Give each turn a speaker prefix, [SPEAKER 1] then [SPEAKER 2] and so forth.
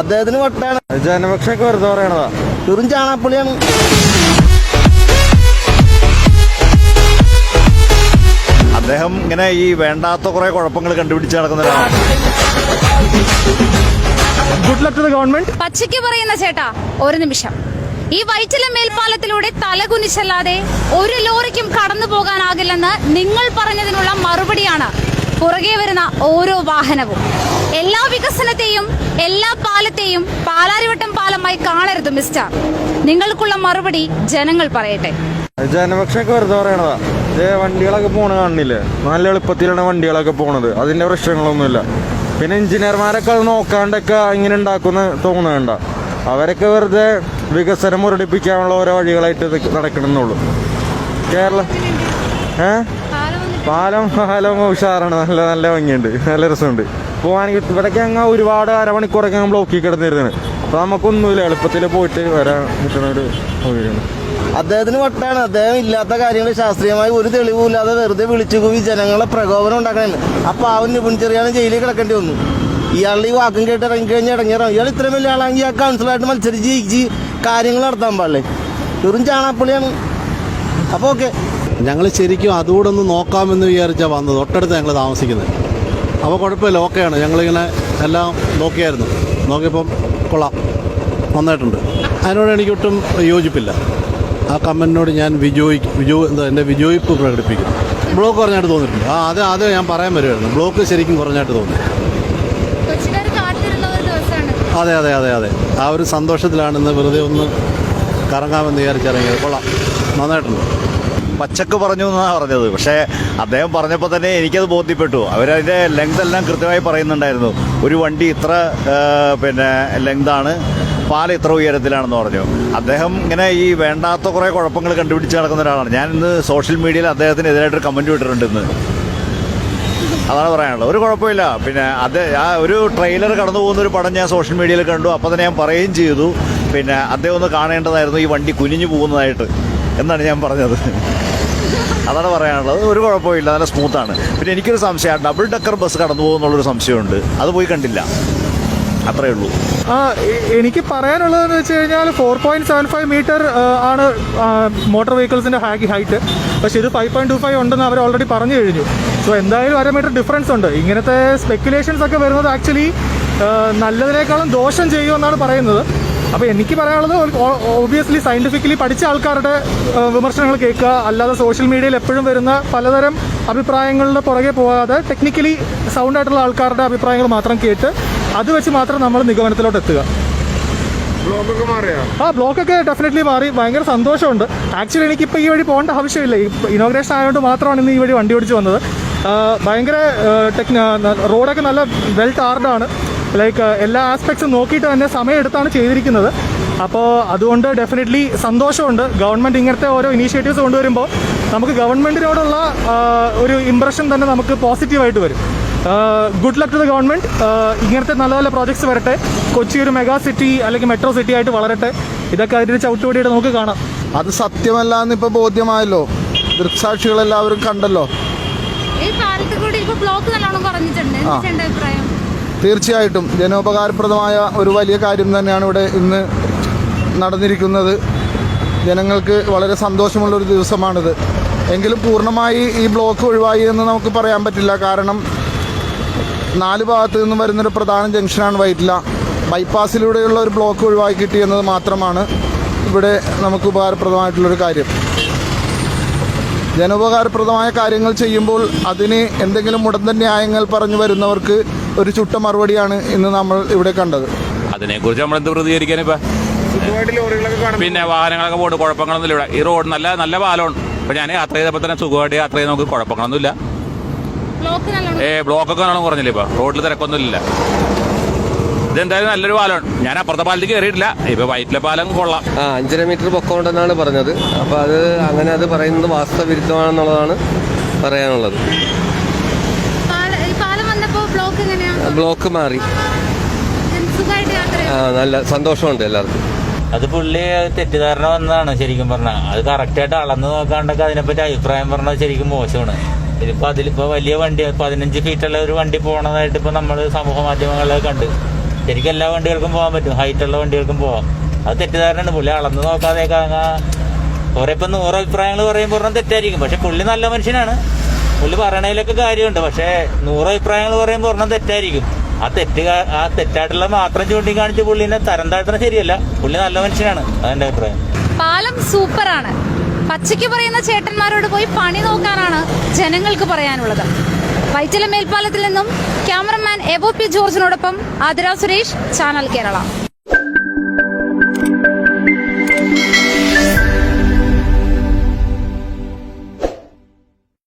[SPEAKER 1] അദ്ദേഹത്തിന് വട്ടാണ്.
[SPEAKER 2] ജനപക്ഷൊക്കെ വെറുതെ പറയണതാ.
[SPEAKER 1] വെറും ചാണാപ്പുള്ളിയാണ്
[SPEAKER 3] അദ്ദേഹം ഇങ്ങനെ ഈ വേണ്ടാത്ത കുറെ കുഴപ്പങ്ങൾ കണ്ടുപിടിച്ച് നടക്കുന്ന ഒരാളാണ്
[SPEAKER 4] good luck to the government
[SPEAKER 5] പച്ചയ്ക്ക് പറയുന്ന ചേട്ടാ ഒരു നിമിഷം. ഈ വൈറ്റില മേൽപ്പാലത്തിലൂടെ തലകുനിച്ചല്ലാതെ ഒരു ലോറിക്കും കടന്നു പോകാനാകില്ലെന്ന് നിങ്ങൾ പറഞ്ഞതിനുള്ള മറുപടിയാണ് പുറകെ വരുന്ന ഓരോ വാഹനവും. എല്ലാ വികസനത്തെയും എല്ലാ പാലത്തെയും പാലാരിവട്ടം പാലമായി കാണരുത് മിസ്റ്റർ നിങ്ങൾക്കുള്ള മറുപടി ജനങ്ങൾ പറയട്ടെ.
[SPEAKER 2] ജനപക്ഷമൊക്കെ വെറുതെ പറയണതാ. വണ്ടികളൊക്കെ പോണ കാണുന്നില്ലേ നല്ല എളുപ്പത്തിലാണ് വണ്ടികളൊക്കെ പോണത്. അതിന്റെ പ്രശ്നങ്ങളൊന്നുമില്ല. പിന്നെ എഞ്ചിനീയർമാരൊക്കെ അത് നോക്കാണ്ടൊക്കെ ഇങ്ങനെ ഉണ്ടാക്കുന്ന തോന്നുന്നുണ്ട അവരൊക്കെ വെറുതെ വികസനം മുരടിപ്പിക്കാനുള്ള ഓരോ വഴികളായിട്ട് നടക്കണമെന്നുള്ളൂ കേരള. ഏ? പാലം പാലം ഉഷാറാണ്. നല്ല നല്ല ഭംഗിയുണ്ട്. നല്ല രസമുണ്ട്. പോകാനെങ്കിൽ ഇവിടേക്ക് അങ്ങ് ഒരുപാട് അരമണിക്കൂറൊക്കെ അങ്ങ് ബ്ലോക്കിൽ കിടന്നിരുന്നത് അപ്പൊ നമുക്കൊന്നുമില്ല എളുപ്പത്തിൽ പോയിട്ട് വരാൻ കിട്ടുന്ന ഒരു സൗകര്യമാണ്.
[SPEAKER 1] അദ്ദേഹത്തിന് വട്ടാണ്. അദ്ദേഹം ഇല്ലാത്ത കാര്യങ്ങൾ ശാസ്ത്രീയമായി ഒരു തെളിവുമില്ലാതെ വെറുതെ വിളിച്ചു കൂവി ജനങ്ങളെ പ്രകോപനം ഉണ്ടാക്കണേ അപ്പൊ അവൻ നിപുൺ ചെറിയാണ് ജയിലിൽ കിടക്കേണ്ടി വന്നു. ഇയാളുടെ ഈ വാക്കും കേട്ട് ഇറങ്ങി കഴിഞ്ഞ് ഇറങ്ങിയിറങ്ങും ഇയാൾ ഇത്രയും വലിയ ആളാണെങ്കിൽ ആ കൗൺസിലായിട്ട് മത്സരിച്ച് ജയിച്ച് കാര്യങ്ങൾ നടത്താൻ പാടില്ലേ? വെറും ചാണാപ്പുള്ളിയാണ്. അപ്പോൾ ഓക്കെ
[SPEAKER 6] ഞങ്ങൾ ശരിക്കും അതുകൂടെ ഒന്ന് നോക്കാമെന്ന് വിചാരിച്ചാൽ വന്നത്. തൊട്ടടുത്ത് ഞങ്ങൾ താമസിക്കുന്നത്. അപ്പോൾ കുഴപ്പമില്ല ഓക്കെയാണ്. ഞങ്ങളിങ്ങനെ എല്ലാം നോക്കിയായിരുന്നു. നോക്കിയപ്പം കൊള്ളാം. നന്നായിട്ടുണ്ട്. അതിനോട് എനിക്ക് ഒട്ടും യോജിപ്പില്ല. ആ കമന്റിനോട് ഞാൻ വിജോയി വിജോ എന്താ എന്റെ വിജോയിപ്പ് പ്രകടിപ്പിക്കുന്നു. ബ്ലോക്ക് കുറഞ്ഞായിട്ട് തോന്നിയിട്ടുണ്ട്. ആ അത് അത് ഞാൻ പറയാൻ വരുമായിരുന്നു ബ്ലോക്ക് ശരിക്കും കുറഞ്ഞായിട്ട് തോന്നി. അതെ അതെ അതെ അതെ. ആ ഒരു സന്തോഷത്തിലാണ് ഇന്ന് വെറുതെ ഒന്ന് കറങ്ങാമെന്ന് വിചാരിച്ചിറങ്ങിയത് കൊള്ളാം. നന്നായിട്ടുണ്ട്.
[SPEAKER 3] പച്ചക്ക് പറഞ്ഞു എന്നാണ് പറഞ്ഞത്. പക്ഷേ അദ്ദേഹം പറഞ്ഞപ്പോൾ തന്നെ എനിക്കത് ബോധ്യപ്പെട്ടു. അവരതിന്റെ ലെങ്ത് എല്ലാം കൃത്യമായി പറയുന്നുണ്ടായിരുന്നു. ഒരു വണ്ടി ഇത്ര പിന്നെ ലെങ്താണ് പാല ഇത്ര ഉയരത്തിലാണെന്ന് പറഞ്ഞു. അദ്ദേഹം ഇങ്ങനെ ഈ വേണ്ടാത്ത കുറേ കുഴപ്പങ്ങൾ കണ്ടുപിടിച്ച് നടക്കുന്ന ഒരാളാണ്. ഞാൻ ഇന്ന് സോഷ്യൽ മീഡിയയിൽ അദ്ദേഹത്തിന് എതിരായിട്ടൊരു കമന്റ് വിട്ടിട്ടുണ്ട് ഇന്ന്. അതാണ് പറയാനുള്ളത്. ഒരു കുഴപ്പമില്ല. പിന്നെ അത് ആ ഒരു ട്രെയിലർ കടന്നു പോകുന്ന ഒരു പടം ഞാൻ സോഷ്യൽ മീഡിയയിൽ കണ്ടു. അപ്പോൾ തന്നെ ഞാൻ പറയുകയും ചെയ്തു. പിന്നെ അദ്ദേഹം ഒന്ന് കാണേണ്ടതായിരുന്നു ഈ വണ്ടി കുനിഞ്ഞു പോകുന്നതായിട്ട് എന്നാണ് ഞാൻ പറഞ്ഞത്. അതാണ് പറയാനുള്ളത്. ഒരു കുഴപ്പമില്ല നല്ല സ്മൂത്താണ് പിന്നെ എനിക്കൊരു സംശയമാണ് ഡബിൾ ഡക്കർ ബസ് കടന്നു പോകുന്നുള്ളൊരു സംശയമുണ്ട്. അത് പോയി കണ്ടില്ല. അത്രേ ഉള്ളൂ.
[SPEAKER 4] ആ എനിക്ക് പറയാനുള്ളതെന്ന് വെച്ച് കഴിഞ്ഞാൽ four point seven five metre ആണ് മോട്ടോർ വെഹിക്കിൾസിന്റെ ഹാഗി ഹൈറ്റ് പക്ഷെ ഇത് ഫൈവ് പോയിന്റ് ടു ഫൈവ് ഉണ്ടെന്ന് അവർ ഓൾറെഡി പറഞ്ഞു കഴിഞ്ഞു. സോ എന്തായാലും അര മീറ്റർ ഡിഫറൻസ് ഉണ്ട്. ഇങ്ങനത്തെ സ്പെക്കുലേഷൻസ് ഒക്കെ വരുന്നത് ആക്ച്വലി നല്ലതിനേക്കാളും ദോഷം ചെയ്യുമെന്നാണ് പറയുന്നത്. അപ്പോൾ എനിക്ക് പറയാനുള്ളത് ഓബിയസ്ലി സയന്റിഫിക്കലി പഠിച്ച ആൾക്കാരുടെ വിമർശനങ്ങൾ കേൾക്കുക. അല്ലാതെ സോഷ്യൽ മീഡിയയിൽ എപ്പോഴും വരുന്ന പലതരം അഭിപ്രായങ്ങളുടെ പുറകെ പോകാതെ ടെക്നിക്കലി സൗണ്ട് ആയിട്ടുള്ള ആൾക്കാരുടെ അഭിപ്രായങ്ങൾ മാത്രം കേട്ട് അത് വെച്ച് മാത്രം നമ്മൾ നിഗമനത്തിലോട്ട് എത്തുക. ആ ബ്ലോക്കൊക്കെ ഡെഫിനറ്റ്ലി മാറി. ഭയങ്കര സന്തോഷമുണ്ട്. ആക്ച്വലി എനിക്ക് എനിക്കിപ്പോൾ ഈ വഴി പോകേണ്ട ആവശ്യമില്ല. ഇനോഗ്രേഷൻ ആയതുകൊണ്ട് മാത്രമാണ് ഇന്ന് ഈ വഴി വണ്ടി ഓടിച്ച് വന്നത്. ഭയങ്കര ടെക് റോഡൊക്കെ നല്ല വെൽ ടാർഡാണ് ലൈക്ക് എല്ലാ ആസ്പെക്ട്സും നോക്കിയിട്ട് തന്നെ സമയമെടുത്താണ് ചെയ്തിരിക്കുന്നത്. അപ്പോൾ അതുകൊണ്ട് ഡെഫിനറ്റ്ലി സന്തോഷമുണ്ട്. ഗവൺമെന്റ് ഇങ്ങനത്തെ ഓരോ ഇനീഷ്യേറ്റീവ്സ് കൊണ്ടുവരുമ്പോൾ നമുക്ക് ഗവൺമെന്റിനോടുള്ള ഒരു ഇമ്പ്രഷൻ തന്നെ നമുക്ക് പോസിറ്റീവായിട്ട് വരും. Good luck to the government ഇങ്ങനത്തെ നല്ല നല്ല പ്രോജക്ട്സ് വരട്ടെ. കൊച്ചി ഒരു മെഗാ സിറ്റി അല്ലെങ്കിൽ മെട്രോ സിറ്റി ആയിട്ട് വളരട്ടെ. ഇതൊക്കെ അതിന്റെ ചവിട്ടുപടിയുടെ നമുക്ക് കാണാം.
[SPEAKER 7] അത് സത്യമല്ല എന്ന് ഇപ്പൊ ബോധ്യമായല്ലോ. ദൃക്സാക്ഷികളെല്ലാവരും കണ്ടല്ലോ.
[SPEAKER 5] ഈ പാലത്തിൽ കൂടി ഇപ്പൊ ബ്ലോക്ക് നല്ലോണം കുറഞ്ഞിട്ടുണ്ട്. എന്താ അഭിപ്രായം?
[SPEAKER 7] തീർച്ചയായിട്ടും ജനോപകാരപ്രദമായ ഒരു വലിയ കാര്യം തന്നെയാണ് ഇവിടെ ഇന്ന് നടന്നിരിക്കുന്നത്. ജനങ്ങൾക്ക് വളരെ സന്തോഷമുള്ളൊരു ദിവസമാണിത്. എങ്കിലും പൂർണമായി ഈ ബ്ലോക്ക് ഒഴിവായി എന്ന് നമുക്ക് പറയാൻ പറ്റില്ല. കാരണം നാല് ഭാഗത്തു നിന്നും വരുന്നൊരു പ്രധാന ജംഗ്ഷനാണ് വൈറ്റില. ബൈപ്പാസിലൂടെയുള്ള ഒരു ബ്ലോക്ക് ഒഴിവാക്കി കിട്ടിയെന്നത് മാത്രമാണ് ഇവിടെ നമുക്ക് ഉപകാരപ്രദമായിട്ടുള്ളൊരു കാര്യം. ജനോപകാരപ്രദമായ കാര്യങ്ങൾ ചെയ്യുമ്പോൾ അതിന് എന്തെങ്കിലും മുടന്ത ന്യായങ്ങൾ പറഞ്ഞു വരുന്നവർക്ക് ഒരു ചുട്ട മറുപടിയാണ് ഇന്ന് നമ്മൾ ഇവിടെ കണ്ടത്.
[SPEAKER 8] അതിനെക്കുറിച്ച് നമ്മൾ എന്ത് പ്രതികരിക്കാനിപ്പ പിന്നെ വാഹനങ്ങളൊക്കെ പോയിട്ട് കുഴപ്പങ്ങളൊന്നുമില്ല ഇവിടെ. ഈ റോഡ് നല്ല നല്ല പാലമാണ്. അപ്പൊ ഞാൻ യാത്ര ചെയ്തപ്പോൾ തന്നെ സുഖമായിട്ട് യാത്ര ചെയ്ത് നമുക്ക് കുഴപ്പങ്ങളൊന്നുമില്ല.
[SPEAKER 5] ഇല്ല
[SPEAKER 8] ഏ ബ്ലോക്കൊക്കെ നല്ലോണം കുറഞ്ഞില്ല ഇപ്പൊ? റോഡിൽ തിരക്കൊന്നുമില്ല ഇതെന്തായാലും നല്ലൊരു പാലമാണ്. ഞാൻ അപ്പുറത്തെ പാലത്തിൽ കയറിയിട്ടില്ല ഇപ്പൊ വൈറ്റിലെ പാലം കൊള്ളാം.
[SPEAKER 9] ആ അഞ്ചര മീറ്റർ പൊക്കമുണ്ടെന്നാണ് പറഞ്ഞത്. അപ്പൊ അത് അങ്ങനെ അത് പറയുന്നത് വാസ്തവിരുദ്ധമാണെന്നുള്ളതാണ് പറയാനുള്ളത്.
[SPEAKER 5] പാല- ഈ പാലം വന്നപ്പോ ബ്ലോക്ക് എങ്ങനെയാ?
[SPEAKER 9] ബ്ലോക്ക് മാറി. ആ നല്ല സന്തോഷമുണ്ട് എല്ലാവർക്കും.
[SPEAKER 10] അത് പുള്ളി തെറ്റിദ്ധാരണ വന്നതാണ് ശരിക്കും പറഞ്ഞാൽ അത് കറക്റ്റായിട്ട് അളന്ന് നോക്കാണ്ടൊക്കെ അതിനെപ്പറ്റി അഭിപ്രായം പറഞ്ഞത് ശരിക്കും മോശമാണ്. ഇതിപ്പോ അതിലിപ്പോ വലിയ വണ്ടി പതിനഞ്ച് ഫീറ്റുള്ള ഒരു വണ്ടി പോണതായിട്ട് ഇപ്പൊ നമ്മൾ സമൂഹ മാധ്യമങ്ങളിലൊക്കെ കണ്ട്. ശരിക്കും എല്ലാ വണ്ടികൾക്കും പോകാൻ പറ്റും. ഹൈറ്റ് ഉള്ള വണ്ടികൾക്കും പോവാം. അത് തെറ്റിദ്ധാരണയാണ്. പുള്ളി അളന്ന് നോക്കാതെ കുറെ ഇപ്പം നൂറ് അഭിപ്രായങ്ങൾ പറയുമ്പോൾ ഒരെണ്ണം തെറ്റായിരിക്കും. പക്ഷെ പുള്ളി നല്ല മനുഷ്യനാണ്. പുള്ളി പറയണതിലൊക്കെ കാര്യമുണ്ട്. പക്ഷേ നൂറ് അഭിപ്രായങ്ങൾ പറയുമ്പോൾ ഒരെണ്ണം തെറ്റായിരിക്കും. ആ തെറ്റ് ആ തെറ്റായിട്ടുള്ള മാത്രം ചൂണ്ടിക്കാണിച്ച് പുള്ളിനെ തരം താഴ്ത്തണം ശരിയല്ല. പുള്ളി നല്ല മനുഷ്യനാണ്. അതെന്റെ അഭിപ്രായം.
[SPEAKER 5] പാലം സൂപ്പറാണ്. പച്ചയ്ക്ക് പറയുന്ന ചേട്ടന്മാരോട് പോയി പണി നോക്കാനാണ് ജനങ്ങൾക്ക് പറയാനുള്ളത്. വൈറ്റില മേൽപ്പാലത്തിൽ നിന്നും ക്യാമറമാൻ എബോ പി ജോർജിനോടൊപ്പം ആതിര സുരേഷ് ചാനൽ കേരള.